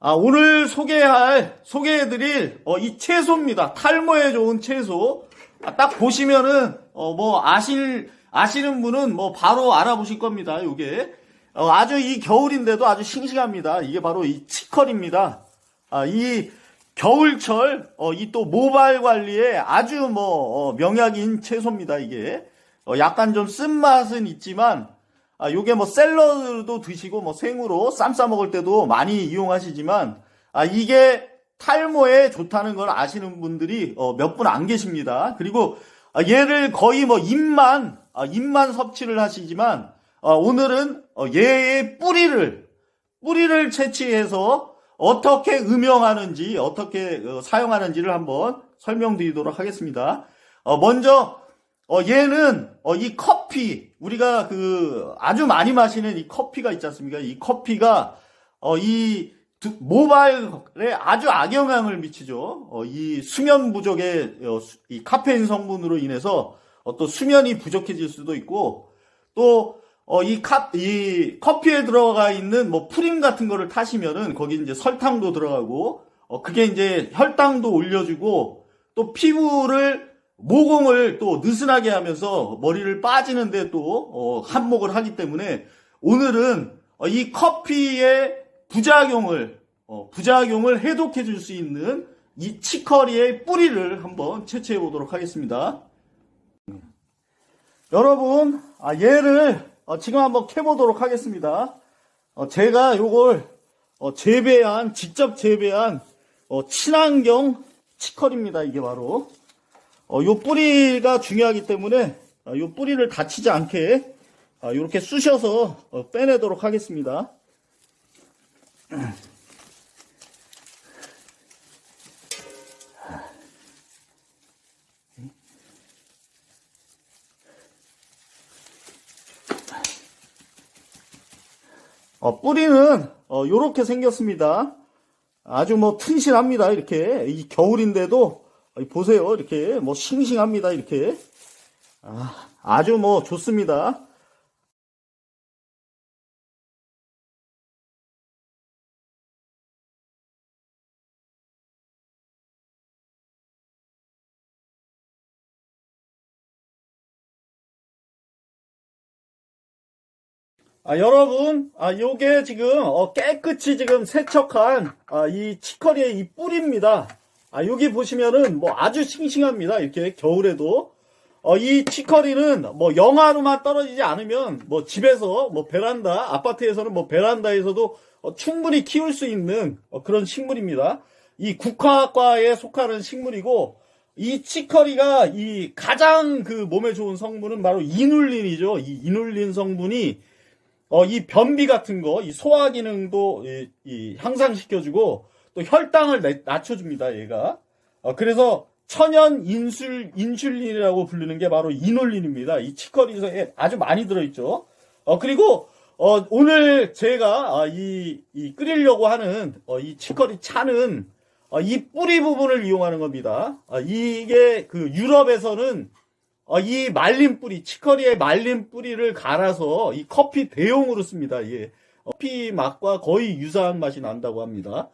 아, 오늘 소개할, 소개해드릴, 어, 이 채소입니다. 탈모에 좋은 채소. 아, 딱 보시면은, 어, 뭐, 아실, 아시는 분은 뭐, 바로 알아보실 겁니다. 요게. 어, 아주 이 겨울인데도 아주 싱싱합니다. 이게 바로 이 치컬입니다. 아, 이 겨울철, 어, 이 또 모발 관리에 아주 뭐, 어, 명약인 채소입니다. 이게. 어, 약간 좀 쓴맛은 있지만, 아, 요게 뭐 샐러드도 드시고 뭐 생으로 쌈 싸 먹을 때도 많이 이용하시지만 아, 이게 탈모에 좋다는 걸 아시는 분들이 어, 몇 분 안 계십니다. 그리고 아, 얘를 거의 뭐 잎만 아, 잎만 섭취를 하시지만 어, 오늘은 어, 얘의 뿌리를 뿌리를 채취해서 어떻게 음영하는지 어떻게 어, 사용하는지를 한번 설명드리도록 하겠습니다. 어, 먼저 어, 얘는, 어, 이 커피, 우리가 그, 아주 많이 마시는 이 커피가 있지 않습니까? 이 커피가, 어, 이, 두- 모발에 아주 악영향을 미치죠. 어, 이 수면 부족의, 어, 수- 이 카페인 성분으로 인해서, 어, 또 수면이 부족해질 수도 있고, 또, 어, 이 카, 이 커피에 들어가 있는 뭐 프림 같은 거를 타시면은, 거기 이제 설탕도 들어가고, 어, 그게 이제 혈당도 올려주고, 또 피부를 모공을 또 느슨하게 하면서 머리를 빠지는데 또 어, 한몫을 하기 때문에 오늘은 어, 이 커피의 부작용을 어, 부작용을 해독해 줄 수 있는 이 치커리의 뿌리를 한번 채취해 보도록 하겠습니다. 여러분, 아, 얘를 어, 지금 한번 캐보도록 하겠습니다. 어, 제가 요걸 어, 재배한 직접 재배한 어, 친환경 치커리입니다. 이게 바로. 어, 요 뿌리가 중요하기 때문에 어, 요 뿌리를 다치지 않게 어, 이렇게 쑤셔서 어, 빼내도록 하겠습니다. 어, 뿌리는 어, 요렇게 생겼습니다. 아주 뭐 튼실합니다. 이렇게 이 겨울인데도 어, 보세요. 이렇게 뭐 싱싱합니다. 이렇게 아, 아주 뭐 좋습니다. 아, 여러분, 아, 요게 지금, 어, 깨끗이 지금 세척한, 아, 이 치커리의 이 뿌리입니다. 아, 여기 보시면은, 뭐, 아주 싱싱합니다. 이렇게, 겨울에도. 어, 이 치커리는, 뭐, 영하로만 떨어지지 않으면, 뭐, 집에서, 뭐, 베란다, 아파트에서는 뭐, 베란다에서도 어, 충분히 키울 수 있는 어, 그런 식물입니다. 이 국화과에 속하는 식물이고, 이 치커리가 이 가장 그 몸에 좋은 성분은 바로 이눌린이죠. 이 이눌린 성분이 어, 이 변비 같은 거, 이 소화 기능도 이, 이 향상시켜주고 또 혈당을 내- 낮춰줍니다, 얘가. 어, 그래서 천연 인술, 인슐린이라고 부르는 게 바로 이놀린입니다. 이 치커리에 아주 많이 들어있죠. 어, 그리고 어, 오늘 제가 아, 이, 이 끓이려고 하는 어, 이 치커리 차는 어, 이 뿌리 부분을 이용하는 겁니다. 아, 이게 그 유럽에서는 어, 이 말린 뿌리, 치커리의 말린 뿌리를 갈아서 이 커피 대용으로 씁니다. 예. 어, 커피 맛과 거의 유사한 맛이 난다고 합니다.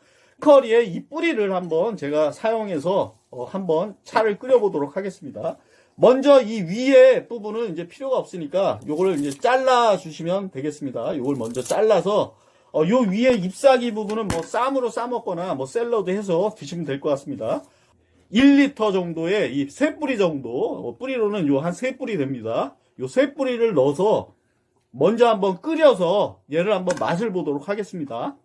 치커리의 이 뿌리를 한번 제가 사용해서 어, 한번 차를 끓여보도록 하겠습니다. 먼저 이 위에 부분은 이제 필요가 없으니까 요걸 이제 잘라 주시면 되겠습니다. 요걸 먼저 잘라서 어, 요 위에 잎사귀 부분은 뭐 쌈으로 싸먹거나 뭐 샐러드 해서 드시면 될 것 같습니다. 1리터 정도의 이 세 뿌리 정도, 어, 뿌리로는 요 한 세 뿌리 됩니다. 요 세 뿌리를 넣어서 먼저 한번 끓여서 얘를 한번 맛을 보도록 하겠습니다.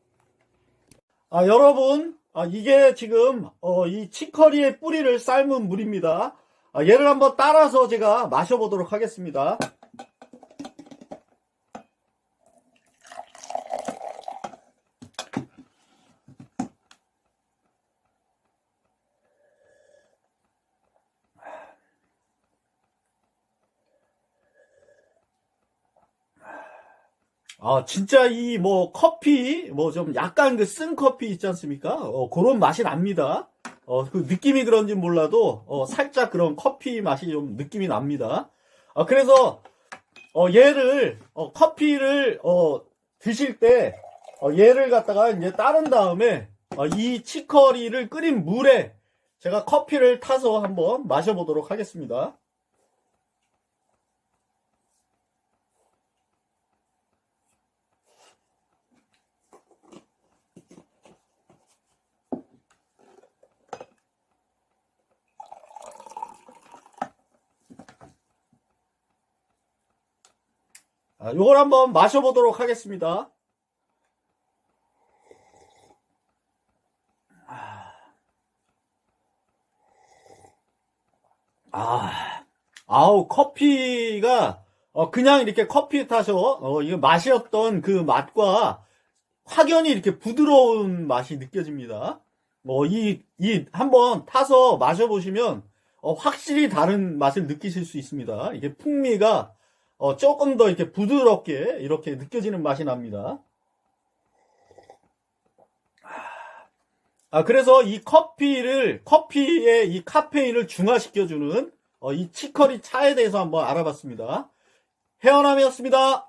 아, 여러분, 아, 이게 지금, 어, 이 치커리의 뿌리를 삶은 물입니다. 아, 얘를 한번 따라서 제가 마셔보도록 하겠습니다. 아, 진짜 이 뭐 커피, 뭐 좀 약간 그 쓴 커피 있지 않습니까? 어, 그런 맛이 납니다. 어, 그 느낌이 그런지 몰라도, 어, 살짝 그런 커피 맛이 좀 느낌이 납니다. 아, 그래서, 어, 얘를, 어, 커피를, 어, 드실 때, 어, 얘를 갖다가 이제 따른 다음에 어, 이 치커리를 끓인 물에 제가 커피를 타서 한번 마셔보도록 하겠습니다. 요걸 한번 마셔보도록 하겠습니다. 아, 아우, 커피가, 어, 그냥 이렇게 커피 타서, 어, 이거 마셨던 그 맛과 확연히 이렇게 부드러운 맛이 느껴집니다. 뭐, 이, 이, 한번 타서 마셔보시면, 어, 확실히 다른 맛을 느끼실 수 있습니다. 이게 풍미가, 어, 조금 더 이렇게 부드럽게 이렇게 느껴지는 맛이 납니다. 아, 그래서 이 커피를, 커피에 이 카페인을 중화시켜주는, 어, 이 치커리 차에 대해서 한번 알아봤습니다. 헤어남이었습니다.